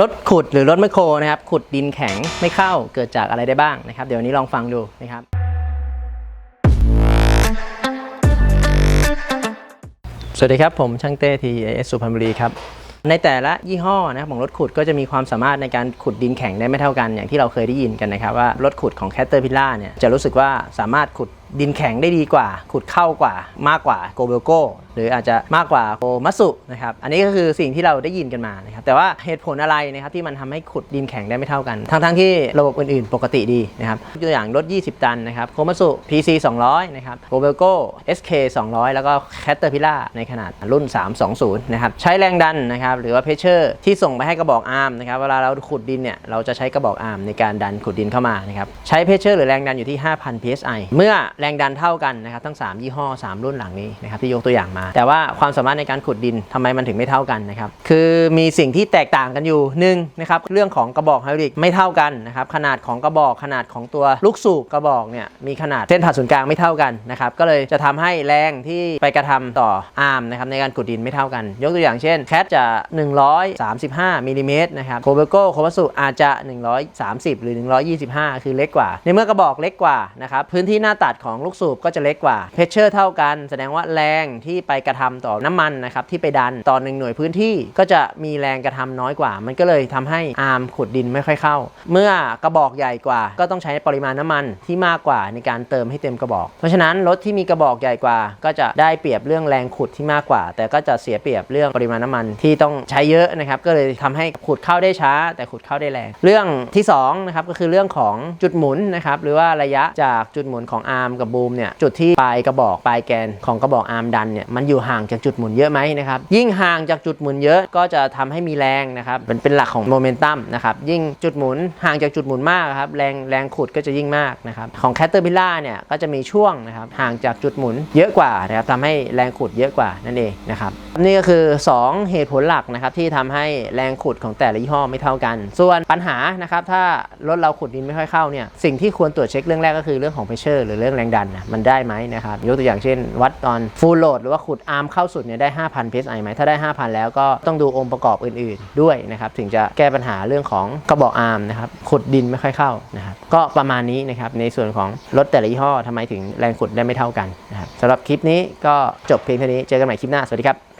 รถขุดหรือรถแมคโครนะครับขุดดินแข็งไม่เข้าเกิดจากอะไรได้บ้างนะครับ เดี๋ยวนี้ลองฟังดูนะครับ สวัสดีครับ ผมช่างเต้ทีเอสสุพรรณบุรีครับ ในแต่ละยี่ห้อนะครับของรถขุดก็จะมีความสามารถในการขุดดินแข็งได้ไม่เท่ากันอย่างที่เราเคยได้ยินกันนะครับว่ารถขุดของ Caterpillar เนี่ยจะรู้สึกว่าสามารถขุด ดินแข็งได้ดีกว่า ขุดเข้ากว่ามากกว่าโกเบลโกหรืออาจจะมากกว่าโกมัสุนะครับอันนี้ก็คือสิ่งที่เราได้ยินกันมานะครับแต่ว่าเหตุผลอะไรนะครับที่มันทำให้ขุดดินแข็งได้ไม่เท่ากัน ทั้งๆที่ระบบอื่นๆ ปกติดีนะครับตัวอย่างรถ 20 ตันนะครับโกมัสุ PC 200นะครับโกเบลโก SK 200 แล้วก็ Caterpillar ในขนาดรุ่น 320นะครับใช้แรงดันนะครับหรือว่าเพชเชอร์ที่ส่งไปให้กระบอกอาร์มนะครับเวลาเราขุดดินเนี่ยเราจะใช้กระบอกอาร์มในการดันขุดดินเข้ามานะครับใช้เพชเชอร์หรือแรงดันอยู่ที่ 5,000 psi เมื่อแรงดันเท่ากันนะครับทั้ง 3 ยี่ห้อ 3 รุ่นหลังนี้นะครับที่ยกตัวอย่างมา แต่ว่าความสามารถในการขุดดินทำไมมันถึงไม่เท่ากันนะครับคือมีสิ่งที่แตกต่างกันอยู่หนึ่งนะครับเรื่องของกระบอกไฮดริกไม่เท่ากันนะครับขนาดของกระบอกขนาดของตัวลูกสูบกระบอกเนี่ยมีขนาดเส้นผ่าศูนย์กลางไม่เท่ากันนะครับก็เลยจะทำให้แรงที่ไปกระทำต่ออาร์มนะครับในการขุดดินไม่เท่ากัน ยกตัวอย่างเช่นแคทจะ 135มิลลิเมตรนะครับโคเบโกโคมัสุอาจจะ 130 หรือ 125 คือเล็กกว่า ในเมื่อกระบอกเล็กกว่านะครับพื้นที่หน้าตัดของของลูกสูบก็จะเล็กกว่าเพชเชอร์เท่ากัน แสดงว่าแรงที่ไปกระทำต่อน้ำมันนะครับที่ไปดันต่อหนึ่งหน่วยพื้นที่ก็จะมีแรงกระทำน้อยกว่า มันก็เลยทำให้อาร์มขุดดินไม่ค่อยเข้า เมื่อกระบอกใหญ่กว่า ก็ต้องใช้ปริมาณน้ำมันที่มากกว่าในการเติมให้เต็มกระบอก เพราะฉะนั้นรถที่มีกระบอกใหญ่กว่า ก็จะได้เปรียบเรื่องแรงขุดที่มากกว่า แต่ก็จะเสียเปรียบเรื่องปริมาณน้ำมันที่ต้องใช้เยอะนะครับก็เลยทำให้ขุดเข้าได้ช้า แต่ขุดเข้าได้แรง เรื่องที่สองนะครับก็คือเรื่องของจุดหมุนนะครับหรือว่าระยะจากจุดหมุนของอาร์มกับบูมเนี่ยจุดที่ปลายกระบอกปลายแกนของกระบอกอาร์มดันเนี่ยมันอยู่ห่างจากจุดหมุนเยอะไหมนะครับยิ่งห่างจากจุดหมุนเยอะก็จะทำให้มีแรงนะครับเป็นเป็นหลักของโมเมนตัมนะครับยิ่งจุดหมุนห่างจากจุดหมุนมากครับแรงแรงขุดก็จะยิ่งมากนะครับของแคตเตอร์พิล่าเนี่ยก็จะมีช่วงนะครับห่างจากจุดหมุนเยอะกว่านะครับทำให้แรงขุดเยอะกว่านั่นเองนะครับนี่ก็คือ 2 เหตุผลหลักนะครับที่ทำให้แรงขุดของแต่ละยี่ห้อไม่เท่ากัน ส่วนปัญหานะครับถ้ารถเราขุดดินไม่ค่อยเข้าเนี่ยสิ่งที่ควรตรวจเช็คเรื่องแรกก็คือเรื่องของเพชเชอร์หรือเรื่องแรงดันนะมันได้ไหมนะครับยกตัวอย่างเช่น วัดตอนฟูลโหลดหรือว่าขุดอาร์มเข้าสุดเนี่ยได้ 5,000 psi ไหมถ้าได้ 5,000 แล้วก็ต้องดูองค์ประกอบอื่นๆด้วยนะครับถึงจะแก้ปัญหาเรื่องของกระบอกอาร์มนะครับขุดดินไม่ค่อยเข้านะครับก็ประมาณนี้นะครับในส่วนของรถแต่ละยี่ห้อทำไมถึงแรงขุดได้ไม่เท่ากันนะครับสำหรับคลิปนี้ก็จบเพียงเท่านี้เจอกันใหม่คลิปหน้าสวัสดีครับ